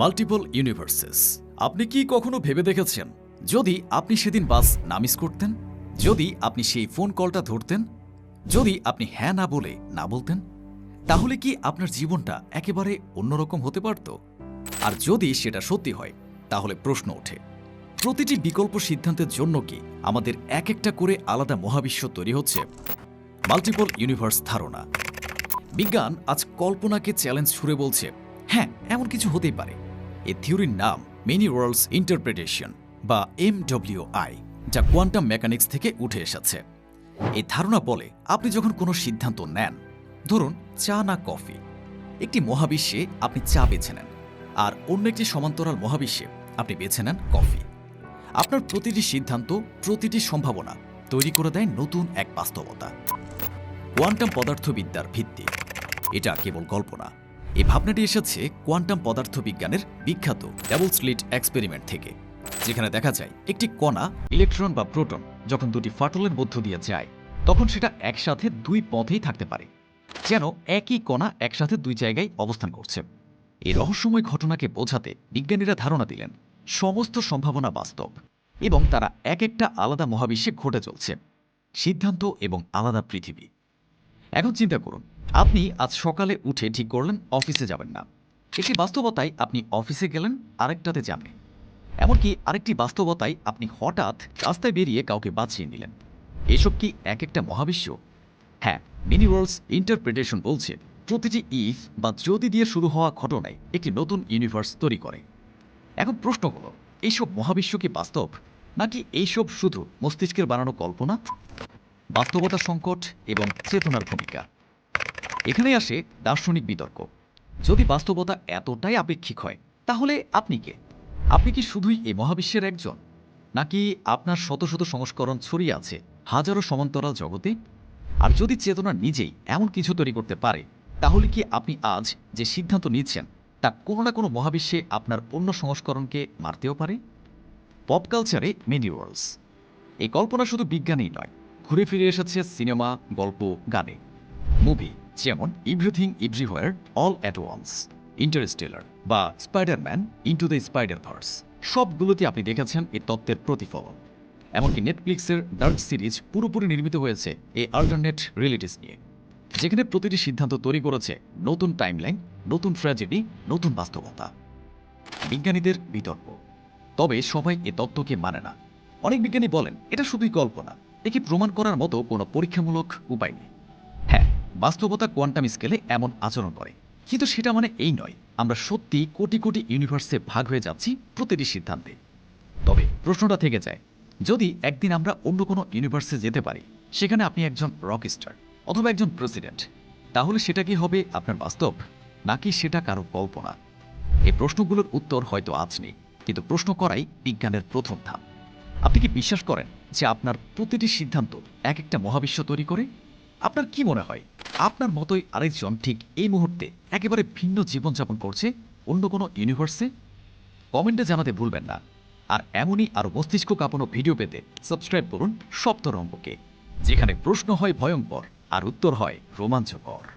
Multiple universes আপনি কি কখনো ভেবে দেখেছেন, যদি আপনি সেদিন বাস না মিস করতেন, যদি আপনি সেই ফোন কলটা ধরতেন, যদি আপনি হ্যাঁ না বলে না বলতেন, তাহলে কি আপনার জীবনটা একেবারে অন্যরকম হতে পারত? আর যদি সেটা সত্যি হয়, তাহলে প্রশ্ন ওঠে, প্রতিটি বিকল্প সিদ্ধান্তের জন্য কি আমাদের এক একটা করে আলাদা মহাবিশ্ব তৈরি হচ্ছে? মাল্টিপল ইউনিভার্স ধারণা। বিজ্ঞান আজ কল্পনাকে চ্যালেঞ্জ ছুড়ে বলছে হ্যাঁ এমন কিছু হতেই পারে। এ থিওরির নাম মেনি ওয়ার্ল্ডস ইন্টারপ্রিটেশন বা এমডব্লিউআই যা কোয়ান্টাম মেকানিক্স থেকে উঠে এসেছে। এই ধারণা বলে আপনি যখন কোনো সিদ্ধান্ত নেন, ধরুন চা না কফি, একটি মহাবিশ্বে আপনি চা বেছে নেন, আর অন্য একটি সমান্তরাল মহাবিশ্বে আপনি বেছে নেন কফি। আপনার প্রতিটি সিদ্ধান্ত, প্রতিটি সম্ভাবনা তৈরি করে দেয় নতুন এক বাস্তবতা। কোয়ান্টাম পদার্থবিদ্যার ভিত্তি, এটা কেবল কল্পনা এই ভাবনাটি এসেছে কোয়ান্টাম পদার্থবিজ্ঞানের বিখ্যাত ডাবল স্লিট এক্সপেরিমেন্ট থেকে, যেখানে দেখা যায় একটি কণা ইলেকট্রন বা প্রোটন যখন দুটি ফাটলের মধ্য দিয়ে যায়, তখন সেটা একসাথে দুই পথেই থাকতে পারে, যেন একই কণা একসাথে দুই জায়গায় অবস্থান করছে। এই রহস্যময় ঘটনাকে বোঝাতে বিজ্ঞানীরা ধারণা দিলেন, সমস্ত সম্ভাবনা বাস্তব এবং তারা এক একটা আলাদা মহাবিশ্বে ঘটে চলছে, সিদ্ধান্ত এবং আলাদা পৃথিবী। এখন চিন্তা করুন আপনি আজ সকালে উঠে ঠিক করলেন, অফিসে যাবেন না। একটি বাস্তবতায় আপনি অফিসে গেলেন, আরেকটাতে যাবেন এমনকি আরেকটি বাস্তবতায় আপনি হঠাৎ রাস্তায় বেরিয়ে কাউকে বাঁচিয়ে নিলেন। এসব কি এক একটা মহাবিশ্ব? হ্যাঁ মিনি ওয়ার্ল্ডস ইন্টারপ্রিটেশন বলছে, প্রতিটি ইফ বা যদি দিয়ে শুরু হওয়া ঘটনায় একটি নতুন ইউনিভার্স তৈরি করে। এখন প্রশ্ন হলো, এইসব মহাবিশ্ব কি বাস্তব? নাকি এইসব শুধু মস্তিষ্কের বানানো কল্পনা? বাস্তবতা সংকট এবং চেতনার ভূমিকা। এখানেই আসে দার্শনিক বিতর্ক। যদি বাস্তবতা এতটাই আপেক্ষিক হয়, তাহলে আপনি কে? আপনি কি শুধুই এই মহাবিশ্বের একজন? নাকি আপনার শত শত সংস্করণ ছড়িয়ে আছে হাজারো সমান্তরাল জগতে? আর যদি চেতনা নিজেই এমন কিছু তৈরি করতে পারে, তাহলে কি আপনি আজ যে সিদ্ধান্ত নিচ্ছেন, তা কোনো না কোনো মহাবিশ্বে আপনার অন্য সংস্করণকে মারতেও পারে? পপ কালচারে মেনি ওয়ার্লস এই কল্পনা শুধু বিজ্ঞানেই নয়, ঘুরে ফিরে এসেছে সিনেমা, গল্প, গানে। মুভি। যেমন everything everywhere all at once Interstellar বা Spiderman into the Spider verse সবগুলোতে আপনি দেখেছেন এই তত্ত্বের প্রতিফলন। এমনকি নেটফ্লিক্সের ডার্ক সিরিজ পুরোপুরি নির্মিত হয়েছে এই আল্টারনেট রিয়েলিটিস নিয়ে। যেখানে প্রতিটি সিদ্ধান্ত তৈরি করেছে নতুন টাইমলাইন নতুন ট্র্যাজেডি নতুন বাস্তবতা। বিজ্ঞানীদের বিতর্ক। তবে সবাই এ তত্ত্বকে মানে না। অনেক বিজ্ঞানী বলেন, এটা শুধুই কল্পনা। একে প্রমাণ করার মতো কোনো পরীক্ষামূলক উপায় নেই। বাস্তবতা কোয়ান্টাম স্কেলে এমন আচরণ করে। কিন্তু সেটা মানে এই নয়, আমরা সত্যি কোটি কোটি ইউনিভার্সে ভাগ হয়ে যাচ্ছি প্রতিটি সিদ্ধান্তে। তবে প্রশ্নটা থেকে যায়, যদি একদিন আমরা অন্য কোনো ইউনিভার্সে যেতে পারি, সেখানে আপনি একজন রক স্টার অথবা একজন প্রেসিডেন্ট তাহলে সেটা কি হবে আপনার বাস্তব, নাকি সেটা কারও কল্পনা? এই প্রশ্নগুলোর উত্তর হয়তো আজ নেই, কিন্তু প্রশ্ন করাই বিজ্ঞানের প্রথম ধাপ। আপনি কি বিশ্বাস করেন যে আপনার প্রতিটি সিদ্ধান্ত এক একটা মহাবিশ্ব তৈরি করে? আপনার কি মনে হয়? আপনার মতোই আরেকজন ঠিক এই মুহূর্তে একেবারে ভিন্ন জীবনযাপন করছে অন্য কোনো ইউনিভার্সে কমেন্টে জানাতে ভুলবেন না। আর এমনই আরও মস্তিষ্ক কাঁপানো ভিডিও পেতে সাবস্ক্রাইব করুন সপ্তরঙ্গকে, যেখানে প্রশ্ন হয় ভয়ঙ্কর আর উত্তর হয় রোমাঞ্চকর।